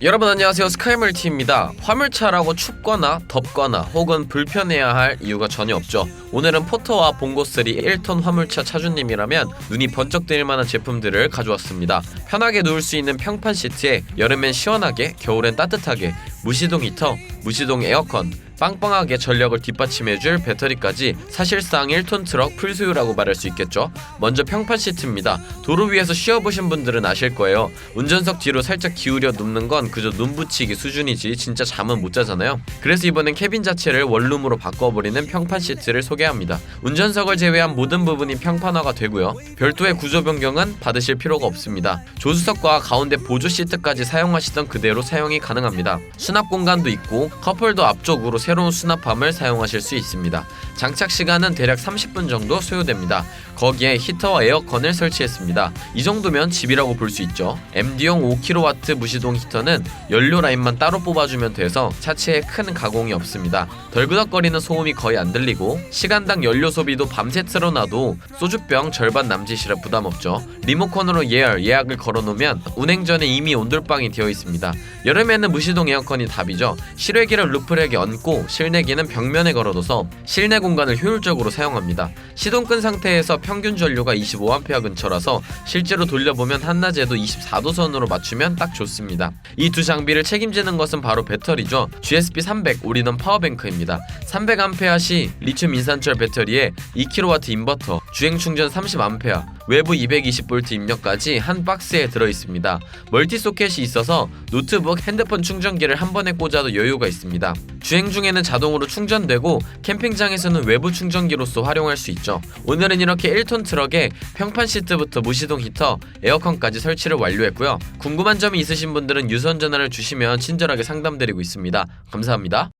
여러분 안녕하세요. 스카이멀티입니다. 화물차라고 춥거나 덥거나 혹은 불편해야 할 이유가 전혀 없죠. 오늘은 포터와 봉고3 1톤 화물차 차주님이라면 눈이 번쩍 뜨일 만한 제품들을 가져왔습니다. 편하게 누울 수 있는 평판 시트에 여름엔 시원하게 겨울엔 따뜻하게 무시동 히터 무시동 에어컨 빵빵하게 전력을 뒷받침해줄 배터리까지 사실상 1톤 트럭 풀소유라고 말할 수 있겠죠. 먼저 평판 시트입니다. 도로 위에서 쉬어보신 분들은 아실 거예요. 운전석 뒤로 살짝 기울여 눕는 건 그저 눈 붙이기 수준이지 진짜 잠은 못 자잖아요. 그래서 이번엔 캐빈 자체를 원룸으로 바꿔버리는 평판 시트를 소개합니다. 운전석을 제외한 모든 부분이 평판화가 되고요. 별도의 구조 변경은 받으실 필요가 없습니다. 조수석과 가운데 보조 시트까지 사용하시던 그대로 사용이 가능합니다. 수납 공간도 있고 컵홀더 앞쪽으로 새로운 수납함을 사용하실 수 있습니다. 장착 시간은 대략 30분 정도 소요됩니다. 거기에 히터와 에어컨을 설치했습니다. 이 정도면 집이라고 볼 수 있죠. MD용 5kW 무시동 히터는 연료 라인만 따로 뽑아주면 돼서 차체에 큰 가공이 없습니다. 덜그덕거리는 소음이 거의 안 들리고 시간당 연료 소비도 밤새 틀어놔도 소주병 절반 남짓이라 부담 없죠. 리모컨으로 예열 예약을 걸어놓으면 운행 전에 이미 온돌방이 되어 있습니다. 여름에는 무시동 에어컨 이 답이죠. 실외기를 루프렉에 얹고 실내기는 벽면에 걸어둬서 실내 공간을 효율적으로 사용합니다. 시동 끈 상태에서 평균 전류가 25A 근처라서 실제로 돌려보면 한낮에도 24도선으로 맞추면 딱 좋습니다. 이 두 장비를 책임지는 것은 바로 배터리죠. GSP 300 올인원 파워뱅크입니다. 300A 시 리튬 인산철 배터리에 2kW 인버터, 주행 충전 30A, 외부 220V 입력까지 한 박스에 들어 있습니다. 멀티 소켓이 있어서 노트북, 핸드폰 충전기를 한 번에 꽂아도 여유가 있습니다. 주행 중에는 자동으로 충전되고 캠핑장에서는 외부 충전기로서 활용할 수 있죠. 오늘은 이렇게 1톤 트럭에 평판 시트부터 무시동 히터, 에어컨까지 설치를 완료했고요. 궁금한 점이 있으신 분들은 유선 전화를 주시면 친절하게 상담드리고 있습니다. 감사합니다.